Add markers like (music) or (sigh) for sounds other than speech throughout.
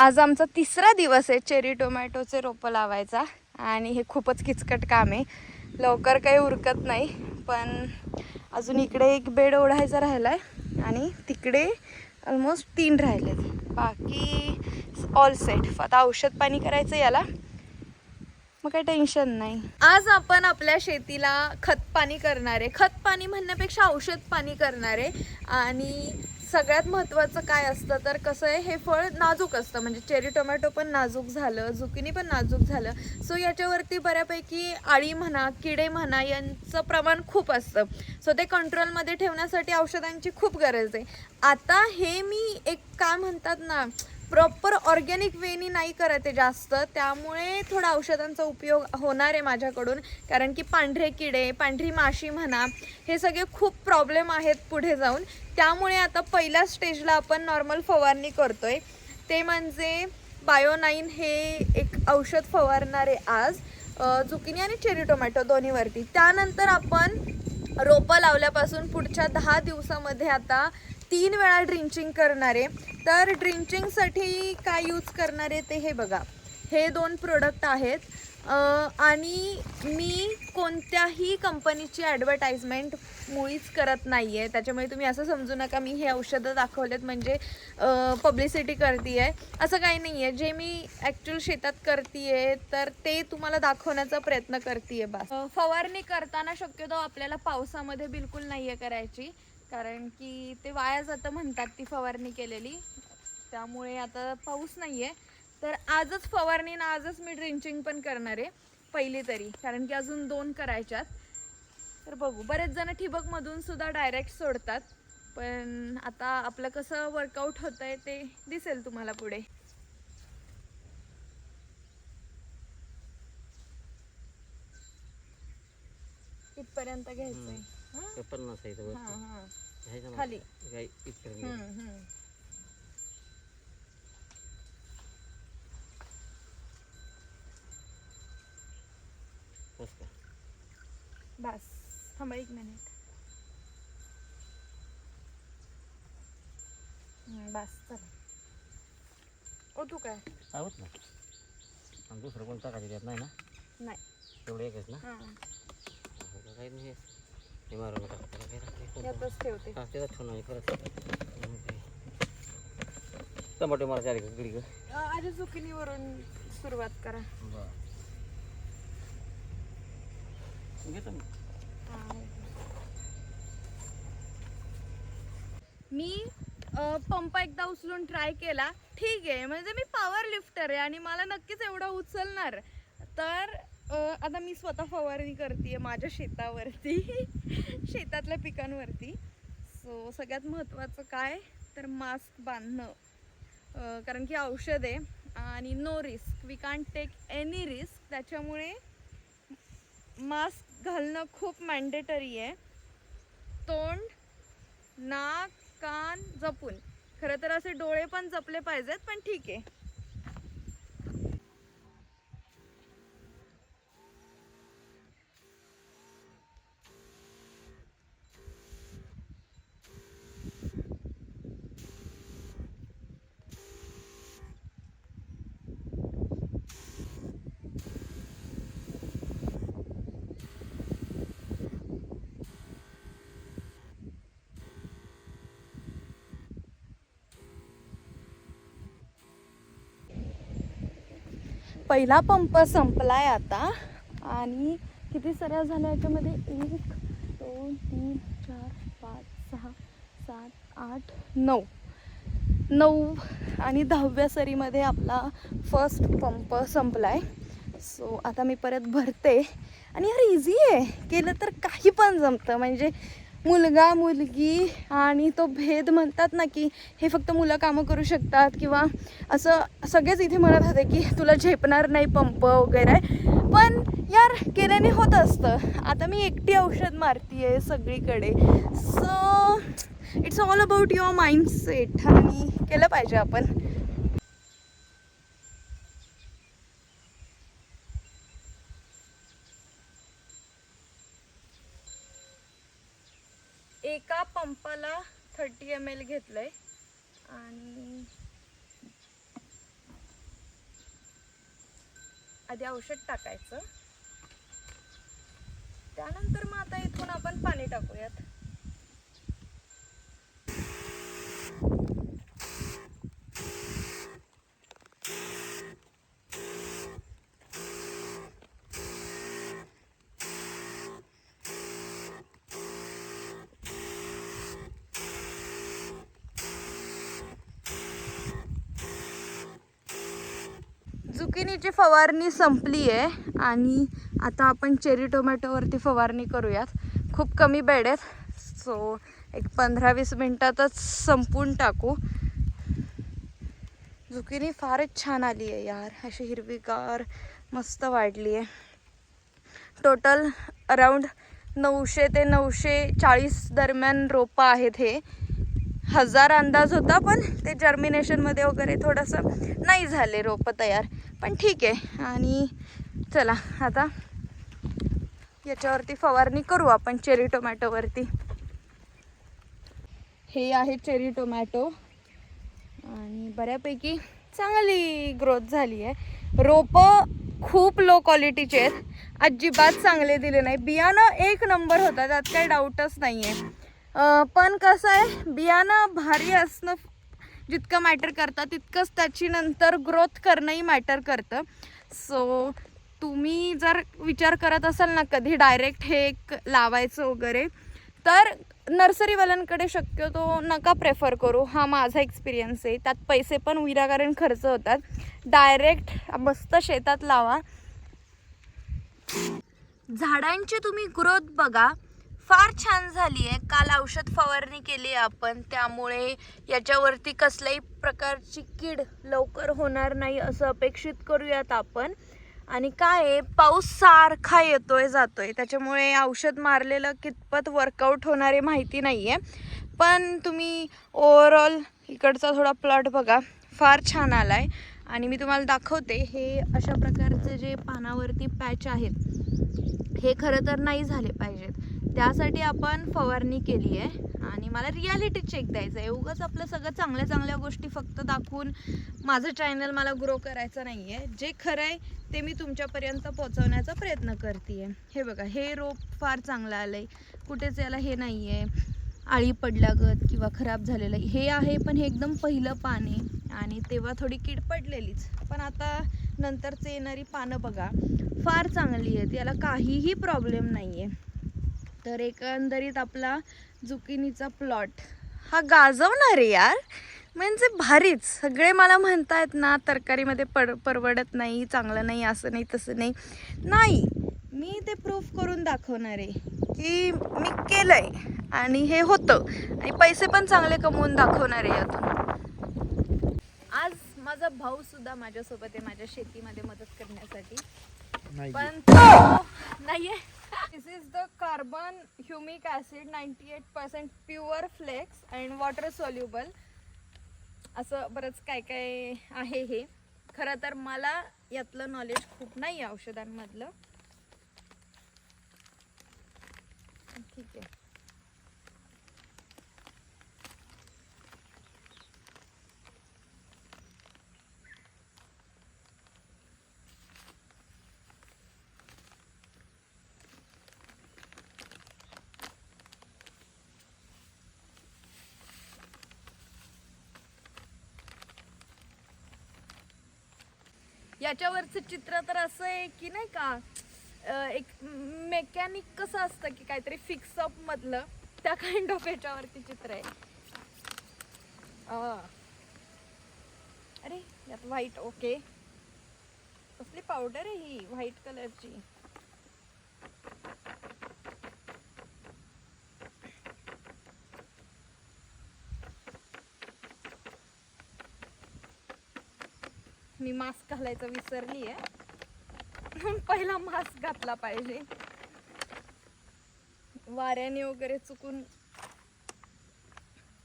आज आमचा तिसरा दिवस आहे चेरी टोमॅटोचे रोपं लावायचा. आणि हे खूपच किचकट काम आहे. लवकर काही उरकत नाही पण अजून इकडे एक बेड ओढायचा राहिला आहे आणि तिकडे ऑलमोस्ट तीन राहिलेत. बाकी ऑल सेट आता औषध पाणी करायचं याला. मग काही टेन्शन नाही. आज आपण आपल्या शेतीला खतपाणी करणार आहे. खतपाणी म्हणण्यापेक्षा औषध पाणी करणार आहे. आणि सगळ्यात महत्त्वाचं काय असतं तर कसं आहे हे फळ नाजूक असतं. म्हणजे चेरी टोमॅटो पण नाजूक झालं झुकिनी पण नाजूक झालं. सो याच्यावरती बऱ्यापैकी आळी म्हणा किडे म्हणा यांचं प्रमाण खूप असतं. सो ते कंट्रोलमध्ये ठेवण्यासाठी औषधांची खूप गरज आहे. आता हे मी एक काय म्हणतात ना प्रॉपर ऑर्गॅनिक वेनी नाही करत आहे जास्त. त्यामुळे थोडा औषधांचा उपयोग होणार आहे माझ्याकडून. कारण की पांढरे किडे पांढरी माशी म्हणा हे सगळे खूप प्रॉब्लेम आहेत पुढे जाऊन. त्यामुळे आता पहिल्या स्टेजला आपण नॉर्मल फवारणी करतो आहे ते म्हणजे बायोनाईन हे एक औषध फवारणार आहे आज झुकिनी आणि चेरी टोमॅटो दोन्हीवरती. त्यानंतर आपण रोपं लावल्यापासून पुढच्या दहा दिवसामध्ये आता तीन वेळा ड्रिंचिंग करणार. आहे तर ड्रिंचिंगसाठी काय यूज करणार आहे ते हे बघा. हे दोन प्रोडक्ट आहेत. आणि मी कोणत्याही कंपनीची ॲडव्हर्टाईजमेंट मुळीच करत नाही आहे त्याच्यामुळे तुम्ही असं समजू नका मी हे औषधं दाखवलेत म्हणजे पब्लिसिटी करते आहे असं काही नाही आहे जे मी ॲक्च्युअल शेतात करते आहे तर ते तुम्हाला दाखवण्याचा प्रयत्न करते आहे बस फवारणी करताना शक्यतो आपल्याला पावसामध्ये बिलकुल नाही आहे करायची. कारण की ते वाया जातं म्हणतात ती फवारणी केलेली. त्यामुळे आता पाऊस नाही आहे तर आजच फवारणी ना आजच मी ड्रिंचिंग पण करणार आहे पहिली तरी. कारण की अजून दोन करायच्यात. तर बघू. बरेच जण ठिबकमधून सुद्धा डायरेक्ट सोडतात. पण आता आपलं कसं वर्कआउट होतं आहे ते दिसेल तुम्हाला पुढे. इथपर्यंत घ्यायचं आहे ते पन्नास आहे इथं हां वरती. हां ह्याच्या मागे. खाली. काय इथपर्यंत गेलं. हम्म. बस का? बस थांबा एक मिनिट हम्म, बस चला ओ तू काय आहोत ना आणि दुसरं कोण टाकायचं त्यात नाही ना नाही तेवढं एकच ना हां का काही नाही हे मारून नका. त्याला काही राहत नाही. यातच ठेवते. हा ठेवून परत. टमाटे गडी आधी जुकिनीवरून सुरुवात करा. घेतो मी. मी पंप एकदा उचलून ट्राय केला. ठीक आहे म्हणजे मी पॉवर लिफ्टर आहे आणि मला नक्कीच एवढं उचलणार. तर आता मी स्वतः फवारणी करते माझ्या शेतावरती. (laughs) शेतातल्या पिकांवरती. सो सगळ्यात महत्त्वाचं काय? तर मास्क बांधणं. कारण की औषध आहे आणि no risk we can't take any risk त्याच्यामुळे मास्क घालणं खूप मॅन्डेटरी आहे. तोंड नाक कान जपून. खरं तर असे डोळे पण जपले पाहिजेत पण ठीक आहे. पहिला पंप संपलाय आता. आणि किती सऱ्या झाल्या याच्यामध्ये? एक दोन तीन चार पाच सहा सात आठ नऊ. नऊ आणि दहाव्या सरीमध्ये आपला फर्स्ट पंप संपलाय. सो आता मी परत भरते. आणि यार इझी आहे. केलं तर काही पण जमतं. म्हणजे मुलगा मुलगी आणि तो भेद म्हणतात ना की हे फक्त मुलं कामं करू शकतात किंवा असं सगळेच इथे म्हणत होते की तुला झेपणार नाही पंप वगैरे. पण यार केल्याने होत असतं. आता मी एकटी औषध मारतीये सगळीकडे. So it's all about your mindset आणि केलं पाहिजे आपण. एका पंपाला थर्टी एम एल घेतलं आहे आणि आधी औषध टाकायचं. त्यानंतर मग आता इथून आपण पाणी टाकूयात. झुकिनीची फवारणी संपली आहे आणि आता आपण चेरी टोमॅटोवरती फवारणी करूयात. खूप कमी बेड आहेत सो एक पंधरा वीस मिनटातच संपून टाकू. झुकिनी फारच छान आली आहे यार अशी हिरवीगार मस्त वाढली आहे. टोटल अराऊंड नऊशे ते नऊशे चाळीस दरम्यान रोपं आहेत हे. हजार अंदाज होता पण ते जर्मिनेशनमध्ये वगैरे थोडंसं नाही झाले रोपं तयार. पण ठीक आहे. आणि चला आता याच्यावरती फवारणी करू आपण चेरी टोमॅटोवरती हे आहे चेरी टोमॅटो आणि बऱ्यापैकी चांगली ग्रोथ झाली आहे. रोपं खूप लो क्वालिटीचे आहेत. अजिबात चांगले दिले नाही. बियाणं एक नंबर होता त्यात काही डाऊटच नाही आहे पण कसं आहे बियाणं भारी असणं जितकं मॅटर करतं तितकंच त्याची नंतर ग्रोथ करणंही मॅटर करतं. सो तुम्ही जर विचार करत असाल ना कधी डायरेक्ट हे एक लावायचं वगैरे तर नर्सरीवाल्यांकडे शक्यतो नका प्रेफर करू. हा माझा एक्सपिरियन्स आहे. त्यात पैसे पण विराकारण खर्च होतात. डायरेक्ट मस्त शेतात लावा. झाडांची तुम्ही ग्रोथ बघा. फार छान झाली आहे काल औषध फवारणी केली आहे आपण. त्यामुळे याच्यावरती कसल्याही प्रकारची कीड लवकर होणार नाही असं अपेक्षित करूयात आपण. आणि काय आहे पाऊस सारखा येतोय जातोय. त्याच्यामुळे औषध मारलेलं कितपत वर्कआउट होणारे माहिती नाही आहे पण तुम्ही ओवरऑल इकडचा थोडा प्लॉट बघा. फार छान आला आहे आणि मी तुम्हाला दाखवते हे अशा प्रकारचे जे पानावरती पॅच आहेत हे खरं तर नाही झाले पाहिजेत. त्यासाठी आपण फवारणी केली आहे. आणि मला रियालिटी चेक द्यायचं आहे. उगाच आपलं सगळं चांगल्या चांगल्या गोष्टी फक्त दाखवून माझं चॅनल मला ग्रो करायचं नाही आहे जे खरं आहे ते मी तुमच्यापर्यंत पोहोचवण्याचा प्रयत्न करते आहे हे बघा हे रोप फार चांगलं आलं आहे कुठेच याला हे नाही आहे आळी पडल्यागत किंवा खराब झालेलं हे आहे पण हे एकदम पहिलं पान आहे. आणि तेव्हा थोडी कीड पडलेलीच. पण आता नंतरचे येणारी पानं बघा फार चांगली आहेत. याला काहीही प्रॉब्लेम नाही आहे तर एकंदरीत आपला जुकिनीचा प्लॉट हा गाजवणार आहे यार. म्हणजे भारीच. सगळे मला म्हणतायत ना तरकारीमध्ये पड परवडत नाही चांगलं नाही असं नाही तसं नाही. नाही मी ते प्रूफ करून दाखवणार आहे की मी केलंय. आणि हे होतं. आणि पैसे पण चांगले कमवून दाखवणार आहे यातून. आज माझा भाऊ सुद्धा माझ्यासोबत आहे माझ्या शेतीमध्ये मदत करण्यासाठी. पण नाहीये. This is the carbon humic acid ninety eight percent pure flakes and water soluble असं बरंच काय काय आहे हे. खरं तर मला यातलं नॉलेज खूप नाही आहे औषधांमधलं. ठीक आहे. याच्यावरचं चित्र तर असं आहे की नाही का एक मेकॅनिक कसं असतं की काहीतरी फिक्सअप मधलं त्या काइंड ऑफ याच्यावरती चित्र आहे. अरे यात व्हाईट ओके कसली पावडर आहे ही व्हाईट कलरची मी मास्क घालायचं विसरली आहे पहिला मास्क घातला पाहिजे. वाऱ्याने वगैरे चुकून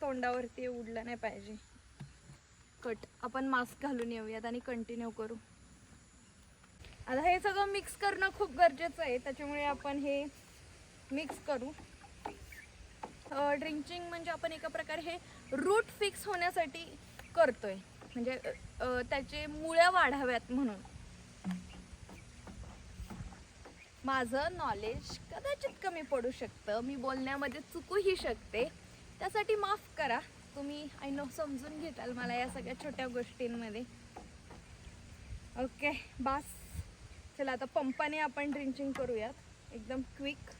तोंडावरती उडलं नाही पाहिजे. कट आपण मास्क घालून येऊयात आणि कंटिन्यू करू. आता हे सगळं मिक्स करणं खूप गरजेचं आहे. त्याच्यामुळे आपण हे मिक्स करू. ड्रिंकिंग म्हणजे आपण एका प्रकारे हे रूट फिक्स होण्यासाठी करतोय. म्हणजे त्याचे मुळ्या वाढाव्यात म्हणून. माझं नॉलेज कदाचित कमी पडू शकतं. मी बोलण्यामध्ये चुकूही शकते. त्यासाठी माफ करा. तुम्ही आय नो समजून घेताल मला या सगळ्या छोट्या गोष्टींमध्ये. ओके बास. चला आता पंपाने आपण ड्रिंचिंग करूयात. एकदम क्विक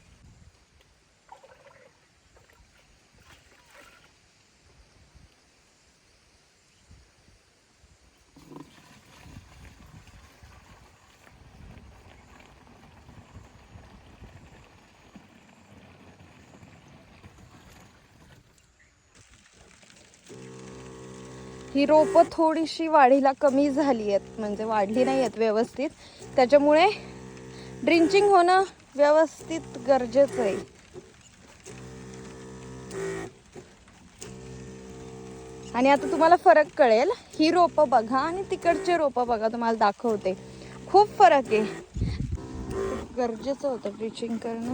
ही रोपं थोडीशी वाढीला कमी झाली आहेत म्हणजे वाढली नाही आहेत व्यवस्थित. त्याच्यामुळे ड्रिंचिंग होणं व्यवस्थित गरजेचं आहे. आणि आता तुम्हाला फरक कळेल. ही रोपं बघा आणि तिकडचे रोपं बघा तुम्हाला दाखवते. खूप फरक आहे. खूप गरजेचं होतं ड्रिंचिंग करणं.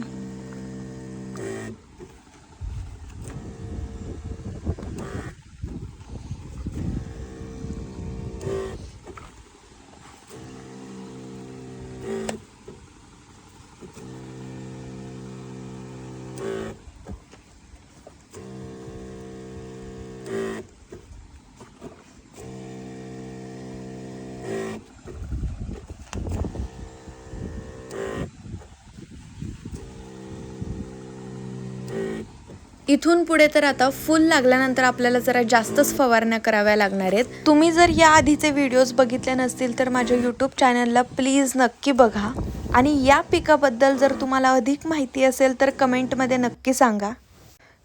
इथून पुढे तर आता फुल लागल्यानंतर आपल्याला जरा जास्तच फवारण्या कराव्या लागणार आहेत. तुम्ही जर या आधीचे व्हिडिओज बघितले नसतील तर माझ्या यूट्यूब चॅनलला प्लीज नक्की बघा. आणि या पिकाबद्दल जर तुम्हाला अधिक माहिती असेल तर कमेंटमध्ये नक्की सांगा.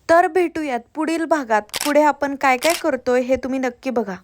तर भेटूयात पुढील भागात. पुढे आपण काय काय करतोय हे तुम्ही नक्की बघा.